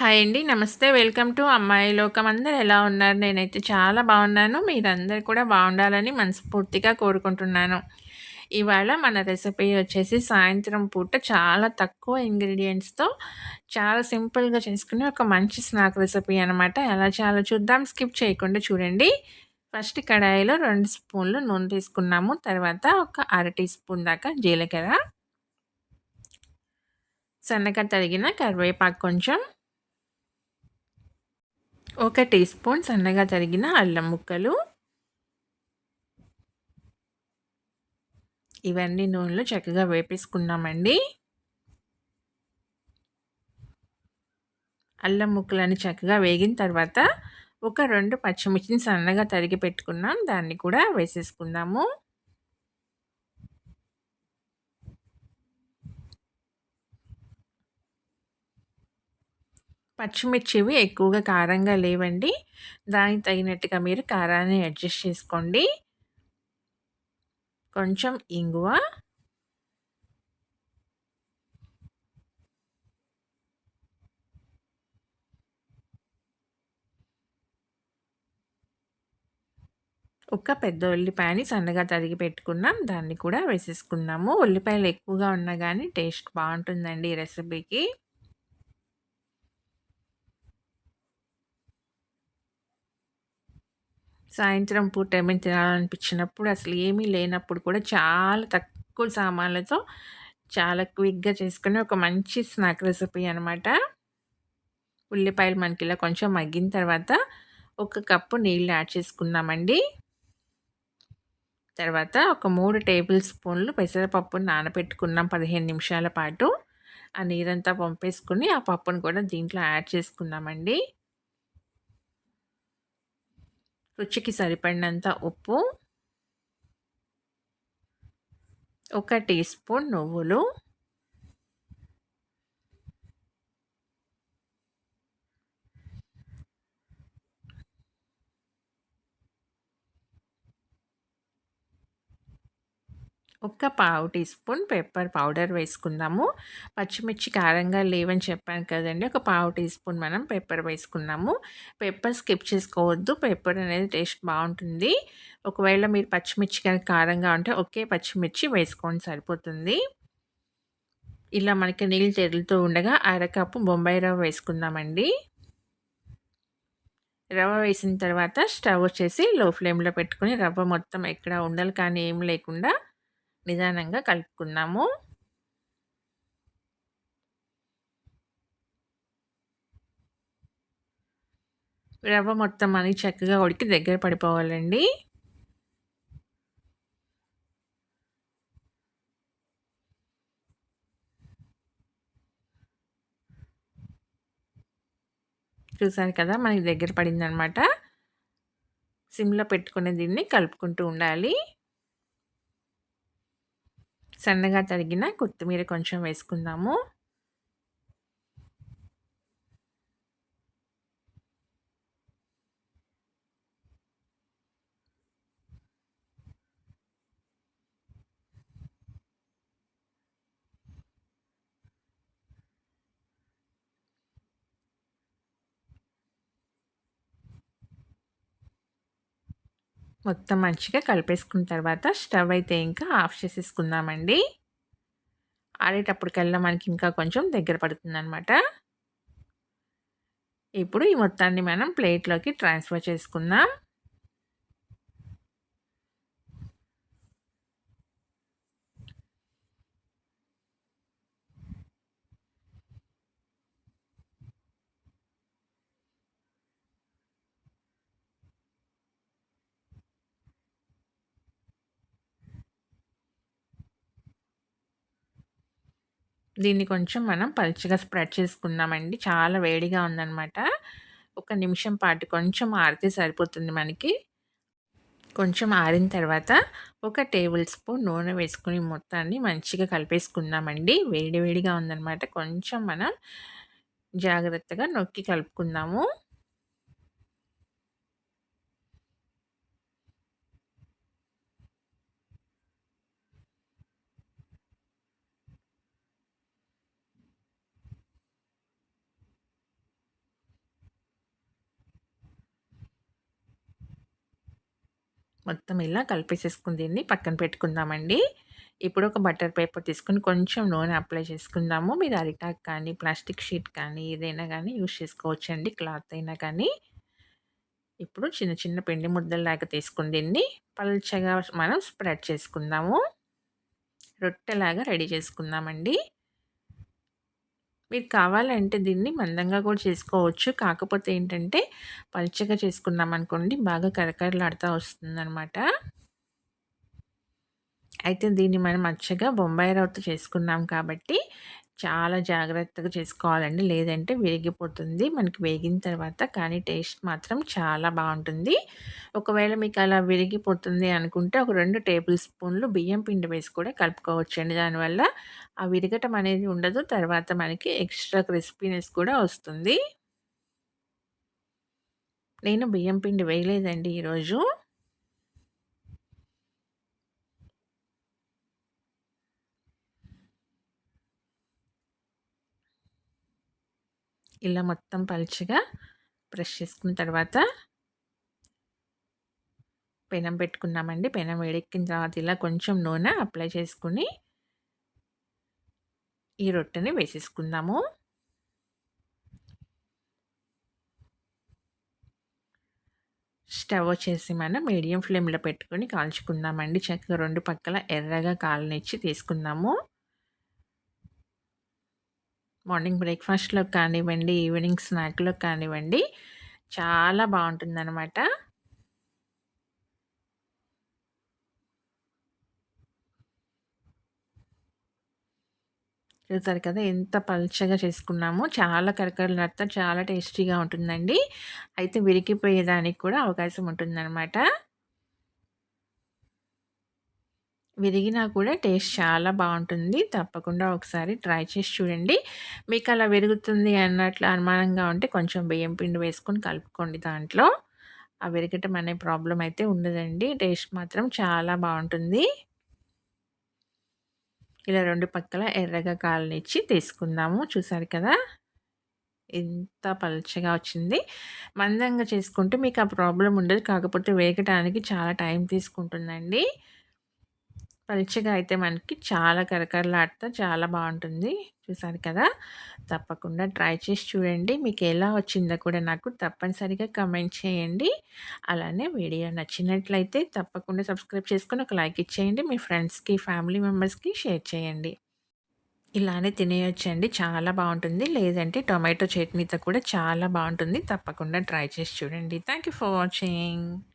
Hi అండి. నమస్తే. Welcome to అమ్మాయి లోకం. అందరూ ఎలా ఉన్నారు? నేనైతే చాలా బాగున్నాను. మీరందరూ కూడా బాగుండాలని మనస్ఫూర్తిగా కోరుకుంటున్నాను. ఇవాళ మన రెసిపీ వచ్చేసి సాయంత్రం పూట చాలా తక్కువ ఇంగ్రీడియంట్స్తో చాలా సింపుల్‌గా చేసుకునే ఒక మంచి స్నాక్ రెసిపీ అనమాట. ఎలా చేయాలో చూద్దాం. స్కిప్ చేయకుండా చూడండి. ఫస్ట్ కడాయిలో రెండు స్పూన్లు నూనె తీసుకున్నాము. తర్వాత ఒక అర టీ స్పూన్ దాకా జీలకర్ర సన్నగా తరిగిన కరివేపాకు కొంచెం ఒక టీ స్పూన్ సన్నగా తరిగిన అల్లం ముక్కలు. ఇవన్నీ నూనెలో చక్కగా వేపేసుకున్నామండి. అల్లం ముక్కలని చక్కగా వేగిన తర్వాత ఒక రెండు పచ్చిమిర్చిని సన్నగా తరిగి పెట్టుకున్నాం. దాన్ని కూడా వేసేసుకుందాము. పచ్చిమిర్చివి ఎక్కువగా కారంగా లేవండి. దానికి తగినట్టుగా మీరు కారాన్ని అడ్జస్ట్ చేసుకోండి. కొంచెం ఇంగువ. ఒక పెద్ద ఉల్లిపాయని సన్నగా తరిగి పెట్టుకున్నాం. దాన్ని కూడా వేసేసుకున్నాము. ఉల్లిపాయలు ఎక్కువగా ఉన్నా కానీ టేస్ట్ బాగుంటుందండి ఈ రెసిపీకి. సాయంత్రం పూట ఏమైనా తినాలనిపించినప్పుడు అసలు ఏమీ లేనప్పుడు కూడా చాలా తక్కువ సామాన్లతో చాలా క్విక్గా చేసుకునే ఒక మంచి స్నాక్ రెసిపీ అనమాట ఉల్లిపాయలు మనకి ఇలా కొంచెం మగ్గిన తర్వాత ఒక కప్పు నీళ్ళు యాడ్ చేసుకున్నామండి తర్వాత ఒక మూడు టేబుల్ స్పూన్లు పెసరపప్పు నానబెట్టుకున్నాం పదిహేను నిమిషాల పాటు. ఆ నీరంతా పంపేసుకుని ఆ పప్పును కూడా దీంట్లో యాడ్ చేసుకున్నామండి రుచికి సరిపడినంత ఉప్పు ఒక టీ స్పూన్ నువ్వులు ఒక్క పావు టీ స్పూన్ పెప్పర్ పౌడర్ వేసుకుందాము. పచ్చిమిర్చి కారంగా లేవని చెప్పాను కదండి. ఒక పావు టీ స్పూన్ మనం పెప్పర్ వేసుకున్నాము. పెప్పర్ స్కిప్ చేసుకోవద్దు. పెప్పర్ అనేది టేస్ట్ బాగుంటుంది. ఒకవేళ మీరు పచ్చిమిర్చి కానీ కారంగా ఉంటే ఒకే పచ్చిమిర్చి వేసుకోండి సరిపోతుంది. ఇలా మనకి నీళ్ళు తెరులుతూ ఉండగా అరకప్పు బొంబాయి రవ్వ వేసుకుందామండి. రవ్వ వేసిన తర్వాత స్టవ్ వచ్చేసి లో ఫ్లేమ్లో పెట్టుకుని రవ్వ మొత్తం ఎక్కడ ఉండాలి కానీ ఏం లేకుండా నిదానంగా కలుపుకున్నాము. రవ్వ మొత్తం అని చక్కగా ఉడికి దగ్గర పడిపోవాలండి. చూసారు కదా మనకి దగ్గర పడిందనమాట సిమ్లో పెట్టుకునే దీన్ని కలుపుకుంటూ ఉండాలి. సన్నగా తరిగిన కొత్తిమీర కొంచెం వేసుకుందాము. మొత్తం మంచిగా కలిపేసుకున్న తర్వాత స్టవ్ అయితే ఇంకా ఆఫ్ చేసేసుకుందామండి. ఆడేటప్పటికల్లా మనకి ఇంకా కొంచెం దగ్గర పడుతుందనమాట ఇప్పుడు ఈ మొత్తాన్ని మనం ప్లేట్లోకి ట్రాన్స్ఫర్ చేసుకుందాం. దీన్ని కొంచెం మనం పలుచగా స్ప్రెడ్ చేసుకున్నామండి. చాలా వేడిగా ఉందనమాట ఒక నిమిషం పాటు కొంచెం ఆరితే సరిపోతుంది మనకి. కొంచెం ఆరిన తర్వాత ఒక టేబుల్ స్పూన్ నూనె వేసుకుని మొత్తాన్ని మంచిగా కలిపేసుకుందామండి. వేడి వేడిగా ఉందనమాట కొంచెం మనం జాగ్రత్తగా నొక్కి కలుపుకుందాము. మొత్తం ఇలా కలిపేసేసుకుని దీన్ని పక్కన పెట్టుకుందామండి. ఇప్పుడు ఒక బటర్ పేపర్ తీసుకొని కొంచెం నూనె అప్లై చేసుకుందాము. మీరు అరిటాక్ కానీ ప్లాస్టిక్ షీట్ కానీ ఏదైనా కానీ యూజ్ చేసుకోవచ్చండి. క్లాత్ అయినా కానీ. ఇప్పుడు చిన్న చిన్న పిండి ముద్దలాగా తీసుకుని దీన్ని పల్చగా మనం స్ప్రెడ్ చేసుకుందాము. రొట్టెలాగా రెడీ చేసుకుందామండి. మీరు కావాలంటే దీన్ని మందంగా కూడా చేసుకోవచ్చు. కాకపోతే ఏంటంటే పలుచగా చేసుకున్నాం అనుకోండి బాగా కరకరలాడుతూ వస్తుందన్నమాట. అయితే దీన్ని మనం మచ్చగా బొంబాయి రవ్వతో చేసుకున్నాం కాబట్టి చాలా జాగ్రత్తగా చేసుకోవాలండి. లేదంటే వేగిపోతుంది మనకి వేగిన తర్వాత కానీ టేస్ట్ మాత్రం చాలా బాగుంటుంది. ఒకవేళ మీకు అలా విరిగిపోతుంది అనుకుంటే ఒక రెండు టేబుల్ స్పూన్లు బియ్యం పిండి వేసి కూడా కలుపుకోవచ్చండి. దానివల్ల ఆ విరగటం అనేది ఉండదు. తర్వాత మనకి ఎక్స్ట్రా క్రిస్పీనెస్ కూడా వస్తుంది. నేను బియ్యం పిండి వేయలేదండి ఈరోజు. ఇలా మొత్తం పలుచగా బ్రష్ చేసుకున్న తర్వాత పెనం పెట్టుకున్నామండి. పెనం వేడెక్కిన తర్వాత ఇలా కొంచెం నూనె అప్లై చేసుకుని ఈ రొట్టెని వేసేసుకుందాము. స్టవ్ వచ్చేసి మనం మీడియం ఫ్లేమ్లో పెట్టుకొని కాల్చుకుందామండి. చక్కగా రెండు పక్కల ఎర్రగా కాలనిచ్చి తీసుకుందాము. మార్నింగ్ బ్రేక్ఫాస్ట్లో కానివ్వండి ఈవినింగ్ స్నాక్లో కానివ్వండి చాలా బాగుంటుందన్నమాట. చూసారు కదా ఎంత పల్చగా చేసుకున్నామో చాలా కరకరలాడుతా చాలా టేస్టీగా ఉంటుందండి. అయితే విరిగిపోయేదానికి కూడా అవకాశం ఉంటుందన్నమాట. విరిగినా కూడా టేస్ట్ చాలా బాగుంటుంది. తప్పకుండా ఒకసారి ట్రై చేసి చూడండి. మీకు అలా విరుగుతుంది అన్నట్లు అనుమానంగా ఉంటే కొంచెం బియ్యం పిండి వేసుకొని కలుపుకోండి దాంట్లో. ఆ విరగటం అనే ప్రాబ్లం అయితే ఉండదండి. టేస్ట్ మాత్రం చాలా బాగుంటుంది. ఇలా రెండు పక్కల ఎర్రగా కాలనిచ్చి తీసుకుందాము. చూసారు కదా? ఎంత పలుచగా వచ్చింది. మందంగా చేసుకుంటే మీకు ఆ ప్రాబ్లం ఉండదు. కాకపోతే వేగటానికి చాలా టైం తీసుకుంటుందండి. పలుచగా అయితే మనకి చాలా కరకరలాడుతూ చాలా బాగుంటుంది. చూసారు కదా? తప్పకుండా ట్రై చేసి చూడండి. మీకు ఎలా వచ్చిందో కూడా నాకు తప్పనిసరిగా కమెంట్ చేయండి. అలానే వీడియో నచ్చినట్లయితే తప్పకుండా సబ్స్క్రైబ్ చేసుకొని ఒక లైక్ ఇచ్చేయండి. మీ ఫ్రెండ్స్కి ఫ్యామిలీ మెంబర్స్కి షేర్ చేయండి. ఇలానే తినేయొచ్చండి. చాలా బాగుంటుంది. లేదంటే టొమాటో చట్నీతో కూడా చాలా బాగుంటుంది. తప్పకుండా ట్రై చేసి చూడండి. Thank for watching.